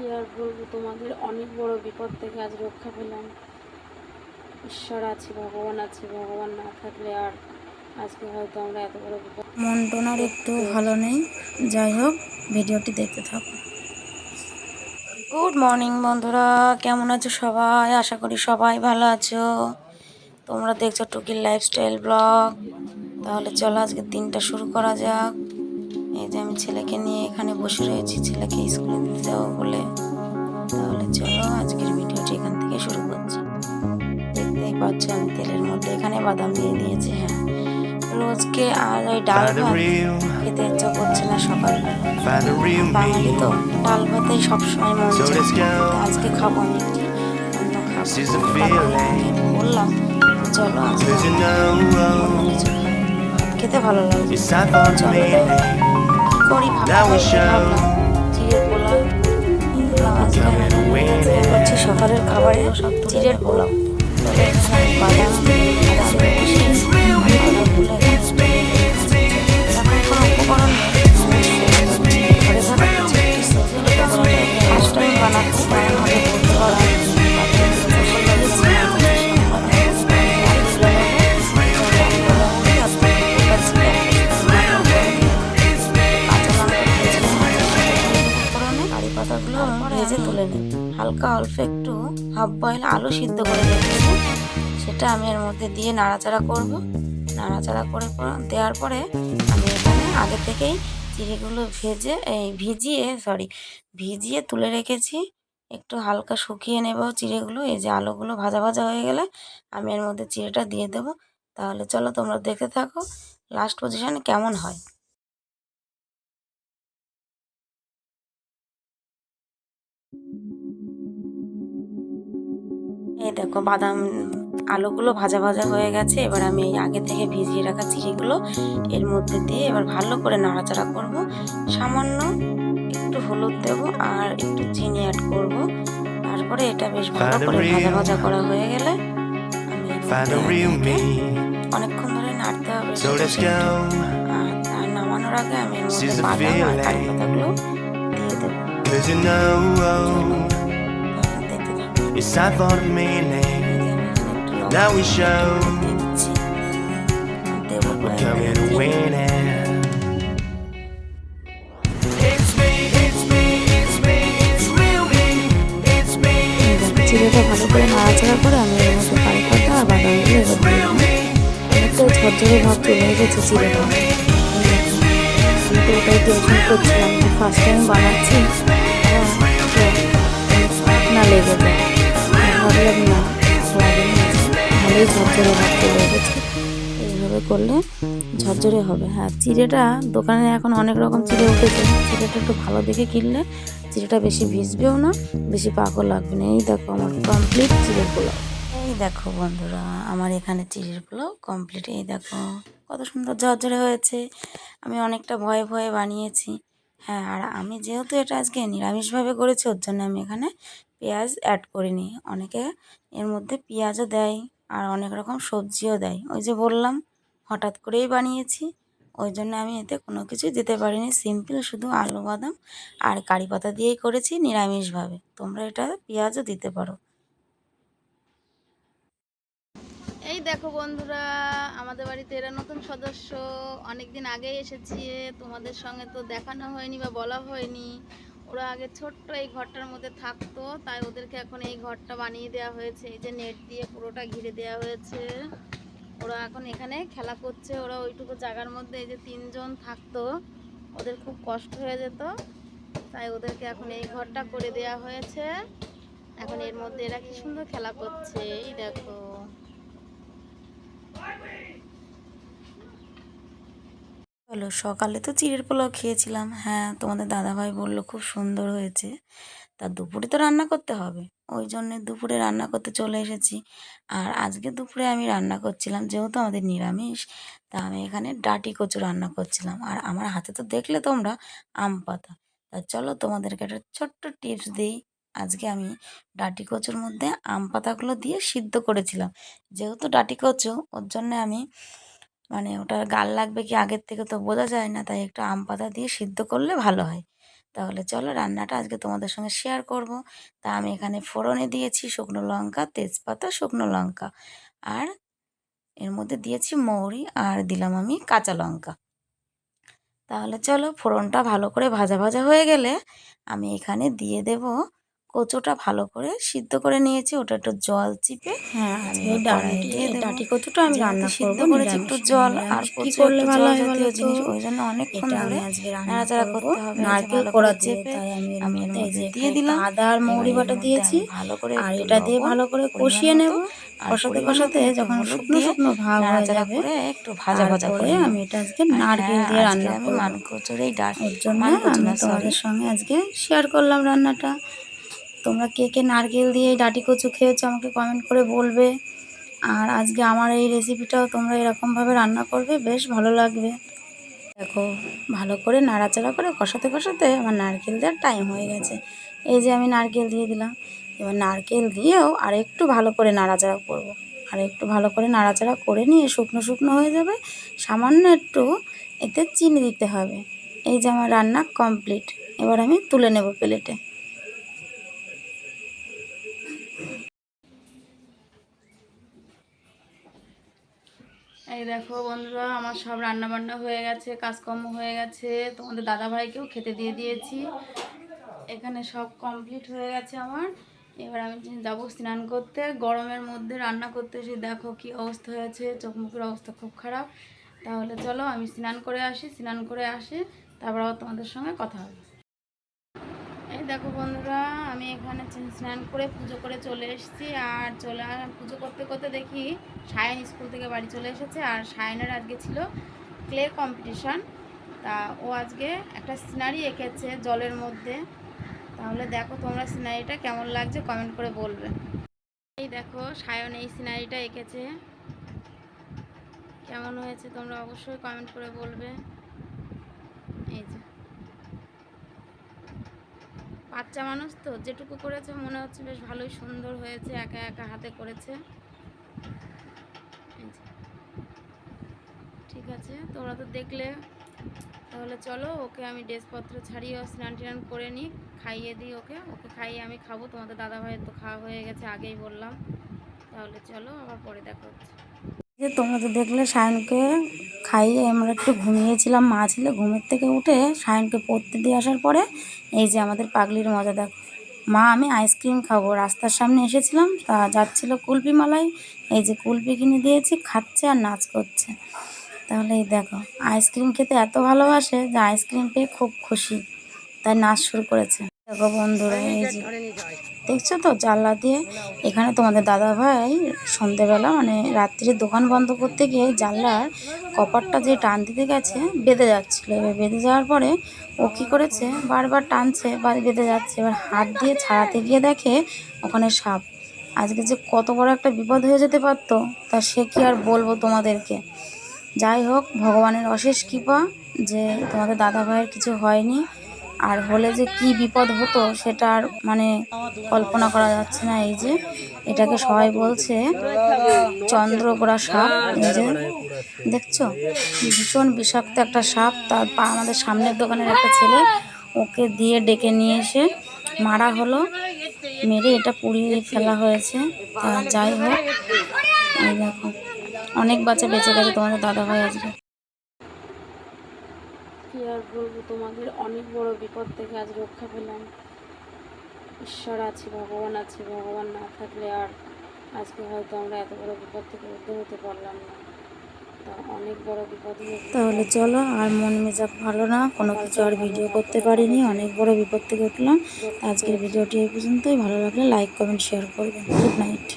কি আর বলব? তোমাদের অনেক বড় বিপদ থেকে আজ রক্ষা পেলাম। ঈশ্বর আছে ভগবান আছে ভগবান না থাকলে আর আজকে হয়তো আমরা এত বড় বিপদ মন টোনার একটু ভালো নেই। যাই হোক ভিডিওটি দেখতে থাকো। গুড মর্নিং বন্ধুরা। কেমন আছো সবাই? আশা করি সবাই ভালো আছো। তোমরা দেখছ টুকির লাইফস্টাইল ব্লগ তাহলে চলো আজকে দিনটা শুরু করা যাক। এই যে আমি ছেলেকে নিয়ে এখানে বসে রয়েছি ছেলেকে স্কুলে দিতে যাব বলে। তাহলে চলো আজকের ভিডিওটি এখান থেকে শুরু করছি। দেখতেই পাচ্ছ আমি তেলের মধ্যে এখানে বাদাম দিয়ে দিয়েছি হ্যাঁ। রোজকে আর ওই ডাল ভাত খেতে ইচ্ছা করছে না সকালবেলা real বাঙালি তো ডাল ভাতেই সবসময় মন আজকে খাব আমি একটু। অন্য খাব। বললাম চলো আজকে। খেতে ভালো লাগে। সকালের খাবারে চিড়ের পোলাও। বাদাম তুলে নিই। হালকা অল্প একটু হাফ বয়েল আলু সিদ্ধ করে রেখেছি সেটা আমি এর মধ্যে দিয়ে নাড়াচাড়া করব। নাড়াচাড়া করে দেওয়ার পরে আমি এখানে আগে থেকেই চিড়েগুলো ভেজে, এই ভিজিয়ে সরি ভিজিয়ে তুলে রেখেছি। একটু হালকা শুকিয়ে নেব চিড়েগুলো এই যে আলুগুলো ভাজা ভাজা হয়ে গেলে আমি এর মধ্যে চিড়েটা দিয়ে দেবো। তাহলে চলো তোমরা দেখতে থাকো। লাস্ট পজিশনে কেমন হয়? এই দেখো বাদাম আলুগুলো ভাজা ভাজা হয়ে গেছে। এবার আমি এই আগে থেকে ভিজিয়ে রাখা চিড়িগুলো এর মধ্যে দিয়ে এবার ভালো করে নাড়াচাড়া করব। সামান্য একটু হলুদ দেব আর একটু চিনি অ্যাড করব। তারপরে এটা বেশ ভালো করে ভাজা ভাজা করা হয়ে গেলে আমি. অনেকক্ষণ ধরে নাড়তে হবে. আর নামানোর আগে আমি এর মধ্যে বাদাম আর কারি পাতাগুলো Cause you know, তাহলে দেখতে থাকো it's time for the meaning. এই যে আমি এখানে একটু লবণ Now we show. দিয়ে দিচ্ছি দেবো We're coming to win it. চিড়েটা ভালো করে নাড়াচাড়া করে আমি এর মধ্যে কারি পাতা আর বাদামগুলো এবার দিয়ে দিলাম অনেকটাই ঝরঝরে ভাব চলে এসেছে চিড়েটা ওটাই টেনশন করছিলাম যে ফার্স্ট টাইম বানাচ্ছি না লেগে ভাবলাম না ভালোই ঝরঝরে ভাব চলে এইভাবে করলে ঝরঝরে হবে হ্যাঁ চিড়েটা দোকানে এখন অনেক রকম চিড়ে উঠেছে চিড়েটা একটু ভালো দেখে কিনলে চিড়েটা বেশি ভিজবেও না বেশি পাকও লাগবে না এই দেখো আমার কমপ্লিট চিড়ের পোলাও এই দেখো বন্ধুরা, আমার এখানে চিড়ের পোলাও কমপ্লিট এই দেখো। কত সুন্দর ঝরঝরে হয়েছে। আমি অনেকটা ভয়ে ভয়ে বানিয়েছি। হ্যাঁ আর আমি যেহেতু এটা আজকে নিরামিষভাবে করেছি, ওর জন্য আমি এখানে পেঁয়াজ অ্যাড করিনি। অনেকে এর মধ্যে পেঁয়াজও দেয় আর অনেক রকম সবজিও দেয়। ওই যে বললাম, হঠাৎ করেই বানিয়েছি। ওই জন্য আমি এতে কোনো কিছু দিতে পারিনি। সিম্পল শুধু আলু বাদাম আর কারি পাতা দিয়েই করেছি নিরামিষভাবে। তোমরা এটা পেঁয়াজও দিতে পারো এই দেখো বন্ধুরা, আমাদের বাড়িতে এরা নতুন সদস্য। অনেক দিন আগেই এসেছি তোমাদের সঙ্গে তো দেখানো হয়নি বা বলা হয়নি। ওরা আগে ছোট্ট এই ঘরটার মধ্যে থাকতো, তাই ওদেরকে এখন এই ঘরটা বানিয়ে দেওয়া হয়েছে। এই যে নেট দিয়ে পুরোটা ঘিরে দেওয়া হয়েছে। ওরা এখন এখানে খেলা করছে। ওরা ওইটুকু জায়গার মধ্যে এই যে তিনজন থাকতো, ওদের খুব কষ্ট হয়ে যেত। তাই ওদেরকে এখন এই ঘরটা করে দেওয়া হয়েছে। এখন এর মধ্যে এরা কি সুন্দর খেলা করছে, এই দেখো। হলো সকালে তো চিড়ের পোলাও খেয়েছিলাম। হ্যাঁ তোমাদের দাদাভাই বলল খুব সুন্দর হয়েছে। তা দুপুরে তো রান্না করতে হবে। ওই জন্যে দুপুরে রান্না করতে চলে এসেছি। আর আজকে দুপুরে আমি রান্না করছিলাম, যেহেতু আমাদের নিরামিষ, তা আমি এখানে ডাটি কচু রান্না করছিলাম। আর আমার হাতে তো দেখলে তোমরা, আম পাতা। তা চলো, তোমাদেরকে একটা ছোট্ট টিপস দিই। আজকে আমি ডাটি কচুর মধ্যে আম পাতাগুলো দিয়ে সিদ্ধ করেছিলাম। যেহেতু ডাটি কচু, ওর জন্য আমি মানে ওটা গাল লাগবে কি আগের থেকে তো বোঝা যায় না, তাই একটু আম পাতা দিয়ে সিদ্ধ করলে ভালো হয়। তাহলে চলো রান্নাটা আজকে তোমাদের সঙ্গে শেয়ার করব। তা আমি এখানে ফোড়নে দিয়েছি শুকনো লঙ্কা, তেজপাতা, শুকনো লঙ্কা। আর এর মধ্যে দিয়েছি মৌরি আর দিলাম আমি কাঁচা লঙ্কা। তাহলে চলো ফোড়নটা ভালো করে ভাজা ভাজা হয়ে গেলে আমি এখানে দিয়ে দেব কচুটা ভালো করে সিদ্ধ করে নিয়েছি ওটা একটু জল চিপে হ্যাঁ ডাটি কচুটা আমি রান্না সিদ্ধ করেছি একটু জল আর কি করলে ভালো হয় জাতীয় জিনিস ওই জন্য অনেকক্ষণ ধরে আমি নাড়াচাড়া করতে হবে নারকেল কোড়া চেপে আমি এর আমি এর মধ্যে এই মধ্যে যে দিয়ে দিলাম আদা আর মৌরি বাটা দিয়েছি ভালো করে আর এটা দিয়ে ভালো করে কষিয়ে নেব। কষাতে কষাতে যখন শুকনো শুকনো ভাব হয়ে যাবে করে একটু ভাজা ভাজা করে আমি এটা আজকে নারকেল হ্যাঁ, দিয়ে রান্না করব। মানকচুর এই ডাল জন্য আমি তোমাদের সঙ্গে আজকে শেয়ার করলাম রান্নাটা। তোমরা কে কে নারকেল দিয়ে ডাটি কচু খেয়েছো আমাকে কমেন্ট করে বলবে। আর আজকে আমার এই রেসিপিটাও তোমরা এরকমভাবে রান্না করবে, বেশ ভালো লাগবে। দেখো, ভালো করে নাড়াচাড়া করে কষাতে কষাতে আমার নারকেল দেওয়ার টাইম হয়ে গেছে। এই যে আমি নারকেল দিয়ে দিলাম। এবার নারকেল দিয়েও আর একটু ভালো করে নাড়াচাড়া করব। আর একটু ভালো করে নাড়াচাড়া করে নিয়ে শুকনো শুকনো হয়ে যাবে। সামান্য একটু এতে চিনি দিতে হবে। এই যে আমার রান্না কমপ্লিট এবার আমি তুলে নেব প্লেটে এই দেখো বন্ধুরা, আমার সব রান্না বান্না হয়ে গেছে, কাজকর্ম হয়ে গেছে। তোমাদের দাদা ভাইকেও খেতে দিয়ে দিয়েছি। এখানে সব কমপ্লিট হয়ে গেছে আমার। এবার আমি যাব স্নান করতে। গরমের মধ্যে রান্না করতে এসে দেখো কি অবস্থা হয়েছে। চোখ মুখের অবস্থা খুব খারাপ। তাহলে চলো আমি স্নান করে আসি, স্নান করে আসি, তারপর আবার তোমাদের সঙ্গে কথা হবে। এই দেখো বন্ধুরা, আমি এখানে স্নান করে পুজো করে চলে এসেছি। আর চলে পুজো করতে করতে দেখি সায়ন স্কুল থেকে বাড়ি চলে এসেছে। আর সায়নের আজকে ছিল ক্লে কম্পিটিশান। তা ও আজকে একটা সিনারি এঁকেছে জলের মধ্যে। তাহলে দেখো তোমরা সিনারিটা কেমন লাগছে কমেন্ট করে বলবে। এই দেখো, সায়ন এই সিনারিটা এঁকেছে। কেমন হয়েছে তোমরা অবশ্যই কমেন্ট করে বলবে। এই যে। বাচ্চা মানুষ তো, যেটুকু করেছে মনে হচ্ছে বেশ ভালোই সুন্দর হয়েছে, একা একা হাতে করেছে। ঠিক আছে, তোমরা তো দেখলে। তাহলে চলো, ওকে আমি ড্রেসপত্র ছাড়িয়ে স্নান টান করে নিই খাইয়ে দিই ওকে। ওকে খাইয়ে আমি খাব, তোমাদের দাদা ভাইয়ের তো খাওয়া হয়ে গেছে আগেই বললাম। তাহলে চলো, আবার পরে দেখা হচ্ছে। যে তোমরা তো দেখলে সায়নকে খাইয়ে আমরা একটু ঘুমিয়েছিলাম। মা ছিল ঘুমের থেকে উঠে সায়নকে পড়তে দিয়ে আসার পরে এই যে আমাদের পাগলির মজা দেখো। মা, আমি আইসক্রিম খাব। রাস্তার সামনে এসেছিলাম, তা যাচ্ছিল কুলপি মালাই এই যে কুলপি কিনে দিয়েছি, খাচ্ছে আর নাচ করছে। তাহলে এই দেখো, আইসক্রিম খেতে এত ভালোবাসে যে আইসক্রিম পেয়ে খুব খুশি। তাই নাচ শুরু করেছে। দেখো বন্ধুরা এই যে দেখছ তো জানলা দিয়ে এখানে তোমাদের দাদা ভাই সন্ধেবেলা মানে রাত্রির দোকান বন্ধ করতে গিয়ে জানলার কপারটা যে টান দিতে গেছে বেঁধে যাচ্ছিল। এবার বেঁধে যাওয়ার পরে ও কী করেছে? বারবার টানছে বা বেঁধে যাচ্ছে। এবার হাত দিয়ে ছাড়াতে গিয়ে দেখে ওখানে সাপ। আজকে যে কত বড় একটা বিপদ হয়ে যেতে পারতো তা সে কি আর বলব তোমাদেরকে? যাই হোক ভগবানের অশেষ কৃপা যে তোমাদের দাদা ভাইয়ের কিছু হয়নি। আর হলে যে কি বিপদ হতো সেটা আর মানে কল্পনা করা যাচ্ছে না। এই যে এটাকে সবাই বলছে চন্দ্রগোড়া সাপ যে দেখছ? ভীষণ বিষাক্ত একটা সাপ। তার পা আমাদের সামনের দোকানের একটা ছেলে ওকে দিয়ে ডেকে নিয়ে এসে মারা হলো, মেরে এটা পুড়িয়ে ফেলা হয়েছে। যাই হোক, এই দেখো, অনেক বাচ্চা বেঁচে গেছে তোমাদের দাদা ভাই আজকে। আর বলব, তোমাদের অনেক বড় বিপদ থেকে আজ রক্ষা পেলাম। ঈশ্বর আছে, ভগবান আছে, ভগবান না থাকলে আর আজকে হয়তো আমরা এত বড় বিপদ থেকে উদ্ধার হতে পারলাম না। তাহলে চলো, আর মন মেজাজ ভালো না, কোনো কিছু আর ভিডিও করতে পারিনি, অনেক বড় বিপদ থেকে উঠলাম। আজকের ভিডিওটি এই পর্যন্তই, ভালো লাগলে লাইক, কমেন্ট শেয়ার করবেন। Good night.